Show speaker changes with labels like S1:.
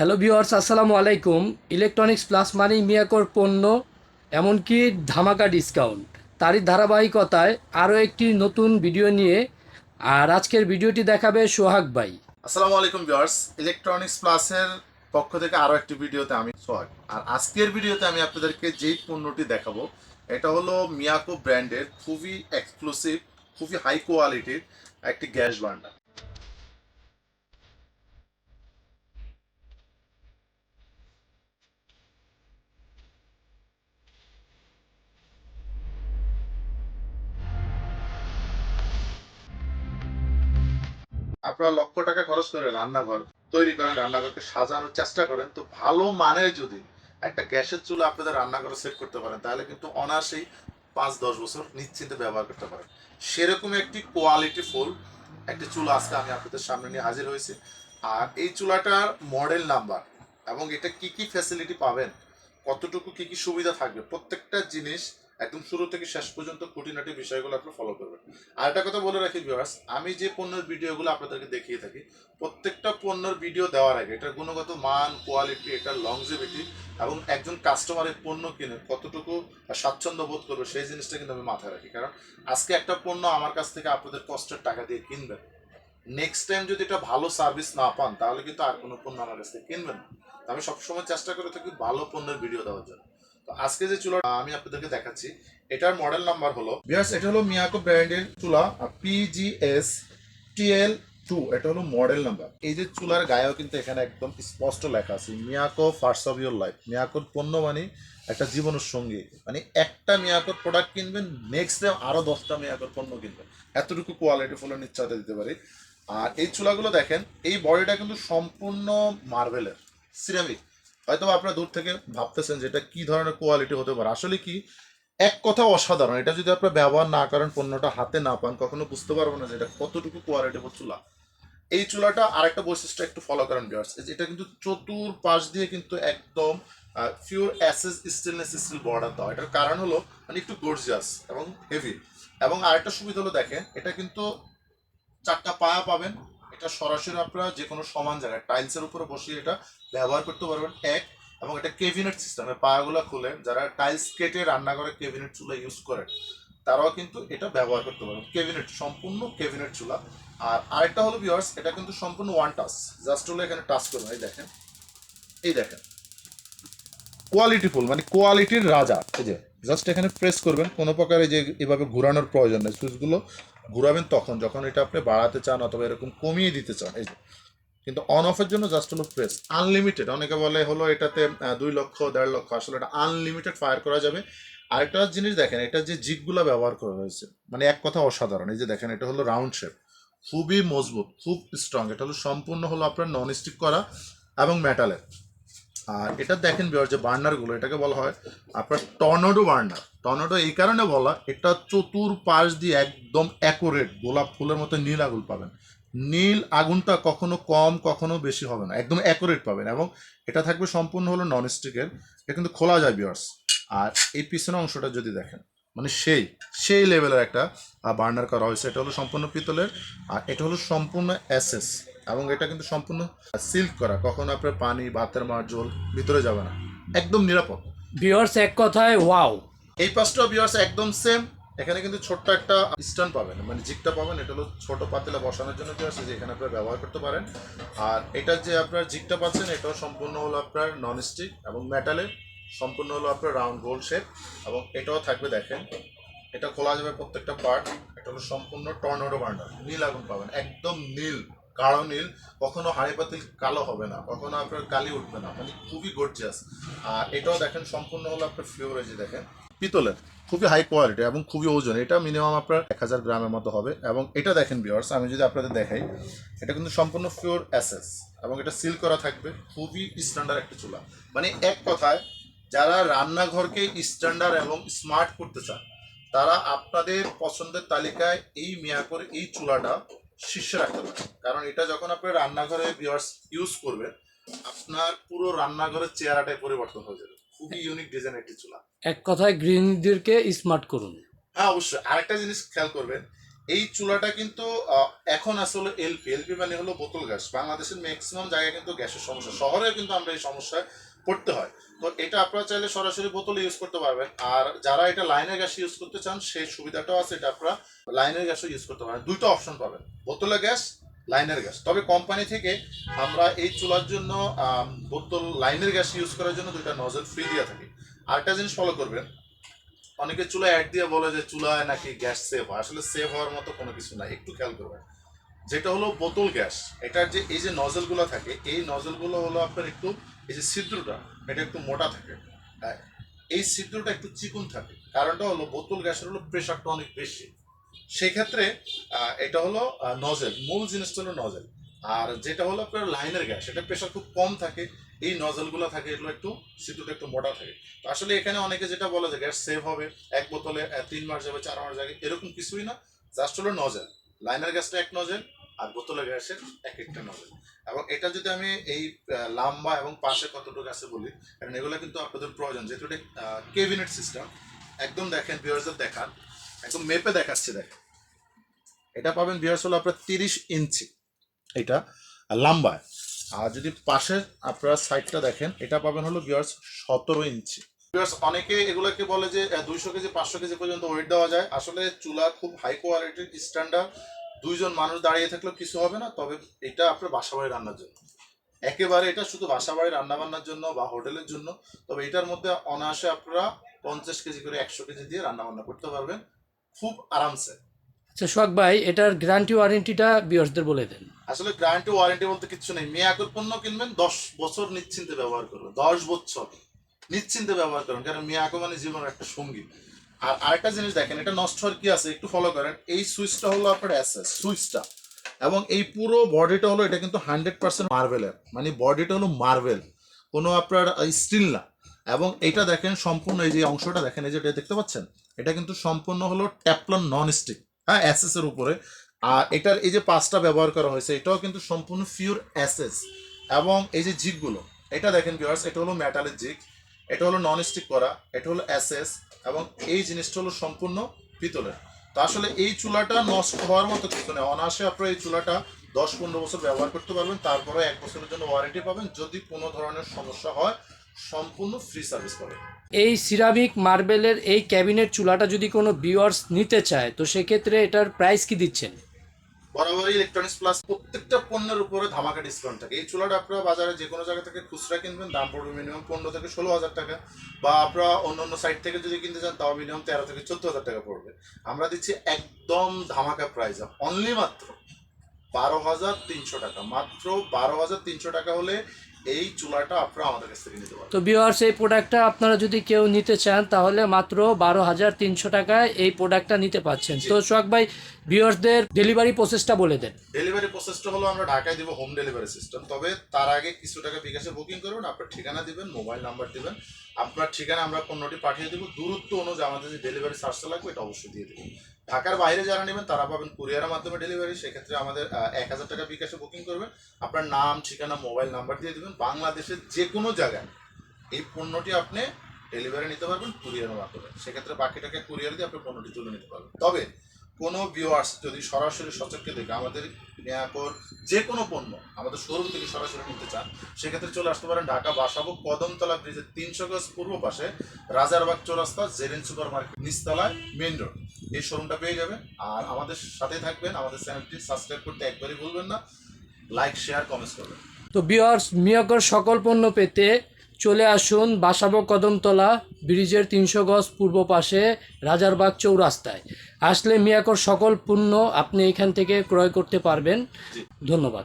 S1: Hello viewers আসসালামু আলাইকুম। Electronics plus মানি মিয়াকোর পণ্য, এমনকি ধামাকা ডিসকাউন্ট তারই ধারাবাহিকতায় আরও একটি নতুন ভিডিও নিয়ে আর আজকের ভিডিওটি দেখাবে সোহাগ ভাই।
S2: আসসালামু আলাইকুম ভিউয়ার্স ইলেকট্রনিক্স প্লাসের পক্ষ থেকে আরও একটি ভিডিওতে আমি সোহাগ। আর আজকের ভিডিওতে আমি আপনাদেরকে যেই পণ্যটি দেখাবো, এটা হলো মিয়াকো ব্র্যান্ডের খুবই এক্সক্লুসিভ খুবই হাই কোয়ালিটির একটি গ্যাস বার্নার আপনারা লক্ষ টাকা খরচ করে রান্নাঘর তৈরি করেন, রান্নাঘরকে সাজানোর চেষ্টা করেন। তো ভালো মানের যদি একটা গ্যাসের চুলা আপনাদের রান্নাঘরে সেট করতে পারেন, তাহলে কিন্তু অনায়াসেই পাঁচ দশ বছর নিশ্চিন্তে ব্যবহার করতে পারেন। সেরকম একটি কোয়ালিটি ফুল, একটি চুলা আজকে আমি আপনাদের সামনে নিয়ে হাজির হয়েছি। আর এই চুলাটার মডেল নাম্বার এবং এটা কি কি ফ্যাসিলিটি পাবেন, কতটুকু কি কি সুবিধা থাকবে, প্রত্যেকটা জিনিস একদম শুরু থেকে শেষ পর্যন্ত খুঁটিনাটি বিষয়গুলো আপনি ফলো করবেন। আর একটা কথা বলে রাখি ভিউয়ার্স আমি যে পণ্যের ভিডিওগুলো আপনাদেরকে দেখিয়ে থাকি, প্রত্যেকটা পণ্যের ভিডিও দেওয়ার আগে, এটার গুণগত মান কোয়ালিটি এটার লংজিভিটি এবং একজন কাস্টমারের পণ্য কিনে কতটুকু স্বাচ্ছন্দ্য বোধ করবে, সেই জিনিসটা কিন্তু আমি মাথায় রাখি। কারণ আজকে একটা পণ্য আমার কাছ থেকে আপনাদের কষ্টের টাকা দিয়ে কিনবেন। নেক্সট টাইম যদি এটা ভালো সার্ভিস না পান, তাহলে কিন্তু আর কোনো পণ্য আমার কাছ থেকে কিনবেন না। আমি সবসময় চেষ্টা করে থাকি ভালো পণ্যের ভিডিও দেওয়ার জন্য। তো আজকে যে চুলা আমি আপনাদেরকে দেখাচ্ছি, এটার মডেল নাম্বার হলো বিয়ার্স এটা হলো মিয়াকো ব্র্যান্ডের চুলা পিজিএস টিএল টু এটা হলো মডেল নাম্বার এই যে চুলার গায়েও কিন্তু এখানে একদম স্পষ্ট লেখা আছে, Miyako first of your life মিয়াকোর পণ্য মানে একটা জীবনের সঙ্গী মানে একটা মিয়াকোর প্রোডাক্ট কিনবেন নেক্সট টাইম আরও দশটা মিয়াকোর পণ্য কিনবেন। এতটুকু কোয়ালিটি ফুলের নিশ্চয়তা দিতে পারি। আর এই চুলাগুলো দেখেন, এই বডিটা কিন্তু সম্পূর্ণ মার্বেলের সিরামিক হয়তো আপনারা দূর থেকে ভাবতেছেন যে এটা কি ধরনের কোয়ালিটি হতে পারে। আসলে কি, এক কথা অসাধারণ, এটা যদি আপনারা ব্যবহার না করেন, পণ্যটা হাতে না পান, কখনো বুঝতে পারব না যে এটা কতটুকু কোয়ালিটি চুলা। এই চুলাটা আরেকটা বৈশিষ্ট্য একটু ফলো করেন ভিউয়ার্স এটা কিন্তু চতুর পাশ দিয়ে কিন্তু একদম পিওর অ্যাসেস স্টেনলেস স্টিল বর্ডার দেওয়া। এটার কারণ হলো মানে একটু গর্জিয়াস এবং হেভি এবং আরেকটা সুবিধা হলো দেখেন, এটা কিন্তু চারটা পায়া পাবেন, এটা সরাসরি আপনারা যে কোনো সমান জায়গায় টাইলসের উপরে বসিয়ে এটা ব্যবহার করতে পারবেন এক এবং এটা কেবিনেট সিস্টেমে পায়াগুলো খুলে যারা টাইলস কেটে রান্নাঘরে কেবিনেট চুলা ইউজ করে তারাও কিন্তু এটা ব্যবহার করতে পারবেন। কেবিনেট সম্পূর্ণ কেবিনেট চুলা। আর আরেকটা হলো ভিউয়ার্স এটা কিন্তু সম্পূর্ণ ওয়ান টাচ জাস্ট হলো এখানে টাচ করবেন, এই দেখেন। এই দেখেন। কোয়ালিটি ফুল মানে কোয়ালিটির রাজা। এই যে জাস্ট এখানে প্রেস করবেন, কোনো প্রকারে যে, এভাবে ঘোরানোর প্রয়োজন নেই। সুইচগুলো ঘুরাবেন তখন, যখন এটা আপনি বাড়াতে চান অথবা এরকম কমিয়ে দিতে চান, এই যে। কিন্তু অন অফের জন্য জাস্ট হলো প্রেস আনলিমিটেড অনেকে বলে হলো এটাতে দুই লক্ষ, দেড় লক্ষ, আসলে এটা আনলিমিটেড ফায়ার করা যাবে। আরেকটা জিনিস দেখেন, এটা যে জিগগুলো ব্যবহার করা হয়েছে মানে এক কথা অসাধারণ। এই যে দেখেন, এটা হলো রাউন্ড শেপ খুবই মজবুত, খুব স্ট্রং এটা হলো সম্পূর্ণ হলো আপনার নন স্টিক করা এবং মেটালের আর এটা দেখেন বিয়ার যে বার্নারগুলো এটাকে বলা হয় আপনার টর্নেডো বার্নার টর্নেডো এই কারণে বলা, এটা চতুর পাশ দিয়ে একদম অ্যাকোরেট গোলাপ ফুলের মতো নীল আগুন পাবেন। নীল আগুনটা কখনো কম কখনো বেশি হবে না। একদম অ্যাকোরেট পাবেন এবং এটা থাকবে সম্পূর্ণ হলো নন স্টিকের এটা কিন্তু খোলা যায় বিয়ার্স আর এই পিছনের অংশটা যদি দেখেন মানে সেই সেই লেভেলের একটা বার্নার করা হয়েছে। এটা হলো সম্পূর্ণ পিতলের আর এটা হলো সম্পূর্ণ অ্যাসেস এবং এটা কিন্তু সম্পূর্ণ সিল্ক করা। কখনো আপনার পানি ভাতের মার জল ভিতরে যাবে না। একদম নিরাপদ।
S1: ভিওয়ার্স এক কথায় ওয়াও
S2: এই পাঁচটা বিয়ার্স একদম সেম এখানে কিন্তু ছোট্ট একটা স্ট্যান্ড পাবেন মানে জিগটা পাবেন, এটা হলো ছোট পাতিলা বসানোর জন্য আছে, যে এখানে আপনারা ব্যবহার করতে পারেন। আর এটা যে আপনার জিগটা পাচ্ছেন, এটাও সম্পূর্ণ হলো আপনার নন স্টিক এবং মেটালের সম্পূর্ণ হলো আপনার রাউন্ড গোল শেপ এবং এটাও থাকবে দেখেন, এটা খোলা যাবে প্রত্যেকটা পার্ট এটা হলো সম্পূর্ণ টর্নেডো বার্নার নীল আগুন পাবেন, একদম নীল গাঢ় নীল, কখনো হাড়ি পাতিল কালো হবে না, কখনো আপনার কালি উঠবে না মানে খুবই গর্জিয়াস আর এটাও দেখেন, সম্পূর্ণ হলো আপনার ফিওর যে দেখেন পিতলের। খুবই হাই কোয়ালিটি এবং খুবই ওজন এটা মিনিমাম আপনার এক হাজার গ্রামের মতো হবে। এবং এটা দেখেন বিয়ার্স আমি যদি আপনাদের দেখাই, এটা কিন্তু সম্পূর্ণ পিওর অ্যাসেস এবং এটা সিল করা থাকবে খুবই স্ট্যান্ডার্ড একটা চুলা। মানে এক কথায়, যারা রান্নাঘরকে স্ট্যান্ডার্ড এবং স্মার্ট করতে চান, তারা আপনাদের পছন্দের তালিকায় এই মিয়াকোর এই চুলাটা শীর্ষে রাখতে পারেন। কারণ এটা যখন আপনি রান্নাঘরে ভিউয়ার্স ইউজ করবেন, আপনার পুরো রান্নাঘরের চেহারাটাই পরিবর্তন হয়ে যাবে। খুবই ইউনিক ডিজাইন একটি চুলা।
S1: এক কথায় গৃহিণীদেরকে স্মার্ট করুন।
S2: হ্যাঁ অবশ্যই। আরেকটা জিনিস খেয়াল করবেন এই চুলাটা কিন্তু এখন আসলে এলপি এলপি মানে হলো বোতল গ্যাস। বাংলাদেশের ম্যাক্সিমাম জায়গায় কিন্তু গ্যাসের সমস্যা। শহরে কিন্তু আমরা এই সমস্যায় পড়তে হয়। তো এটা আপনারা চাইলে সরাসরি বোতলে ইউজ করতে পারবেন। আর যারা এটা লাইনের গ্যাস ইউজ করতে চান সেই সুবিধাটাও আছে এটা আপনারা লাইনের গ্যাসও ইউজ করতে পারেন দুটো অপশন পাবেন। বোতলে গ্যাস লাইনের গ্যাস। তবে কোম্পানি থেকে আমরা এই চুলার জন্য বোতল লাইনের গ্যাস ইউজ করার জন্য দুইটা নজল ফ্রি দিয়ে থাকি। আরেকটা জিনিস ফলো করবেন অনেকে চুলা অ্যাড দিয়ে বলে যে চুলায় নাকি গ্যাস সেভ হয়। আসলে সেভ হওয়ার মতো কোনো কিছু না একটু খেয়াল করবেন। যেটা হলো বোতল গ্যাস এটার যে এই যে নজলগুলো থাকে এই নজলগুলো হলো আপনার একটু এই যে ছিদ্রটা এটা একটু মোটা থাকে। হ্যাঁ, এই ছিদ্রটা একটু চিকুন থাকে। কারণটা হলো বোতল গ্যাসের হলো প্রেশারটা অনেক বেশি। সেক্ষেত্রে আহ, এটা হলো নজেল মূল জিনিসটা হলো নজেল আর যেটা হলো আপনার লাইনের গ্যাস এটা প্রেশার খুব কম থাকে। এই নজলগুলো থাকে এগুলো একটু ছিদ্রটা একটু মোটা থাকে। তো আসলে এখানে অনেকে যেটা বলে যে গ্যাস সেভ হবে এক বোতলে তিন মাস যাবে চার মাস যাবে এরকম কিছুই না। জাস্ট হলো নজেল লাইনার গ্যাসটা এক নজেল আর বোতলের গ্যাসের এক একটা নজেল এবং এটা যদি আমি এই লাম্বা এবং পাশে কতটুকু আছে বলি কারণ এগুলো কিন্তু আপনাদের প্রয়োজন। যেহেতু এটা কেবিনেট সিস্টেম একদম দেখেন ভিউয়ার্সদের দেখান একদম মেপে দেখাচ্ছে, দেখ। এটা পাবেন ভিউয়ার্স হলো আপনার তিরিশ ইঞ্চি। এটা লাম্বায়। আর যদি পাশে আপনার সাইডটা দেখেন, এটা পাবেন হলো ভিউয়ার্স সতেরো ইঞ্চি। ভিউয়ার্স অনেকে এগুলোকে বলে যে দুইশো কেজি, পাঁচশো কেজি পর্যন্ত ওয়েট দেওয়া যায়। আসলে চুলা খুব হাই কোয়ালিটির স্ট্যান্ডার্ড দুইজন মানুষ দাঁড়িয়ে থাকলেও কিছু হবে না, তবে এটা আপনার বাসা বাড়ি রান্নার জন্য। একেবারে এটা শুধু বাসা বাড়ি রান্না বান্নার জন্য বা হোটেলের জন্য, তবে এটার মধ্যে অনায়াসে আপনারা পঞ্চাশ কেজি করে একশো কেজি দিয়ে রান্না বান্না করতে পারবেন। খুব আরামসে।
S1: আচ্ছা সোহাগ ভাই এটার গ্যারান্টি ওয়ারেন্টিটা বিয়ার্সদের বলে দেন।
S2: আসলে গ্যারান্টি ওয়ারেন্টি বলতে কিছু নেই। মেয়ে মিয়াকোর পণ্য কিনবেন দশ বছর নিশ্চিন্তে ব্যবহার করবেন। দশ বছর নিশ্চিন্তে ব্যবহার করবেন কারণ মিয়াকো মানে জীবনের একটা সঙ্গী। আর আরেকটা জিনিস দেখেন এটা নষ্ট হওয়ার কি আছে একটু ফলো করেন। এই সুইচটা হলো আপনার অ্যাসেস সুইচটা। এবং এই পুরো বডিটা হলো এটা কিন্তু হান্ড্রেড পার্সেন্ট মার্বেলের মানে বডিটা হলো মার্বেল কোনো আপনার স্টিল না। এবং এটা দেখেন সম্পূর্ণ এই যে অংশটা দেখেন এই যে এটা দেখতে পাচ্ছেন? এটা কিন্তু সম্পূর্ণ হলো ট্যাপলন নন স্টিক হ্যাঁ অ্যাসেসের উপরে। আর এটার এই যে পাঁচটা ব্যবহার করা হয়েছে, এটাও কিন্তু সম্পূর্ণ পিওর অ্যাসেস এবং এই যে জিকগুলো, এটা দেখেন ভিউয়ার্স এটা হলো মেটালের জিক, এটা হলো নন স্টিক করা, এটা হলো অ্যাসেস এবং এই জিনিসটা হলো সম্পূর্ণ পিতলের। তো আসলে এই চুলাটা নষ্ট হওয়ার মতো কিছু নেই অনায়াসে আপনারা এই চুলাটা দশ পনেরো বছর ব্যবহার করতে পারবেন তারপরে এক বছরের জন্য ওয়ারেন্টি পাবেন, যদি কোনো ধরনের সমস্যা হয় সম্পূর্ণ ফ্রি সার্ভিস পাবেন
S1: এই সিরামিক মার্বেলের এই ক্যাবিনেট চুলাটা যদি কোনো ভিউয়ার্স নিতে চায় তো সেক্ষেত্রে এটার প্রাইস কি দিচ্ছেন?
S2: বরাবরই ইলেকট্রনিক্স প্লাস প্রত্যেকটা পণ্যের উপরে ধামাকা ডিসকাউন্ট থাকে। এই চুলাটা আপনারা বাজারে যে কোনো জায়গা থেকে খুচরা কিনবেন দাম পড়বে মিনিমাম পনেরো থেকে ষোলো হাজার টাকা। বা আপনারা অন্য অন্য সাইট থেকে যদি কিনতে চান তাও মিনিমাম তেরো থেকে চোদ্দ হাজার টাকা পড়বে। আমরা দিচ্ছি একদম ধামাকা প্রাইস অনলি মাত্র বারো হাজার তিনশো টাকা। মাত্র বারো হাজার তিনশো টাকা হলে এই চুলাটা আপনারা আমাদের কাছ থেকে নিতে পারবেন।
S1: তো ভিউয়ার্স এই প্রোডাক্টটা আপনারা যদি কেউ নিতে চান তাহলে মাত্র বারো হাজার তিনশো টাকায় এই প্রোডাক্টটা নিতে পাচ্ছেন। তো সোহাগ ভাই ভিউয়ার্সদের ডেলিভারি প্রসেসটা বলে দেন।
S2: ডেলিভারি প্রসেসটা হলো আমরা ঢাকায় দিব হোম ডেলিভারি সিস্টেম তবে তার আগে কিছু টাকা বিকাশে বুকিং করবেন আপনার ঠিকানা দিবেন মোবাইল নাম্বার দিবেন। আপনার ঠিকানা আমরা পণ্যটি পাঠিয়ে দেবো। দূরত্ব অনুযায়ী আমাদের যে ডেলিভারি চার্জটা লাগবে এটা অবশ্যই দিয়ে দেবো। ঢাকার বাইরে যারা নেবেন, তারা পাবেন কুরিয়ারের মাধ্যমে ডেলিভারি সেক্ষেত্রে আমাদের এক হাজার টাকা বিকাশে বুকিং করবেন। আপনার নাম, ঠিকানা মোবাইল নাম্বার দিয়ে দেবেন। বাংলাদেশের যে কোনো জায়গায় এই পণ্যটি আপনি ডেলিভারি নিতে পারবেন কুরিয়ারের মাধ্যমে। সেক্ষেত্রে বাকি টাকা কুরিয়ার দিয়ে আপনি পণ্যটি তুলে নিতে পারবেন। তবে কোনো ভিউয়ার্স যদি সরাসরি সচক্ষে দেখে আমাদের নেয়াকর যে কোনো পণ্য, আমাদের শোরুম থেকে সরাসরি নিতে চান, সেক্ষেত্রে চলে আসতে পারেন ঢাকা বাসাবো কদমতলা ব্রিজের তিনশো গজ পূর্ব পাশে রাজারবাগ চৌরাস্তা, জেরেন সুপার মার্কেট নিচতলায় মেন রোড এই শোরুমটা পেয়ে যাবেন। আর আমাদের সাথে থাকবেন। আমাদের চ্যানেলটি সাবস্ক্রাইব করতে একবারই ভুলবেন না। লাইক শেয়ার কমেন্টস করবেন।
S1: তো ভিউয়ার্স মিয়াকর সকল পণ্য পেতে চলে আসুন বাসাবো কদমতলা ব্রিজের তিনশো গজ পূর্ব পাশে রাজারবাগ চৌরাস্তায়। আসলে মিয়াকর সকল পণ্য আপনি এখান থেকে ক্রয় করতে পারবেন। ধন্যবাদ।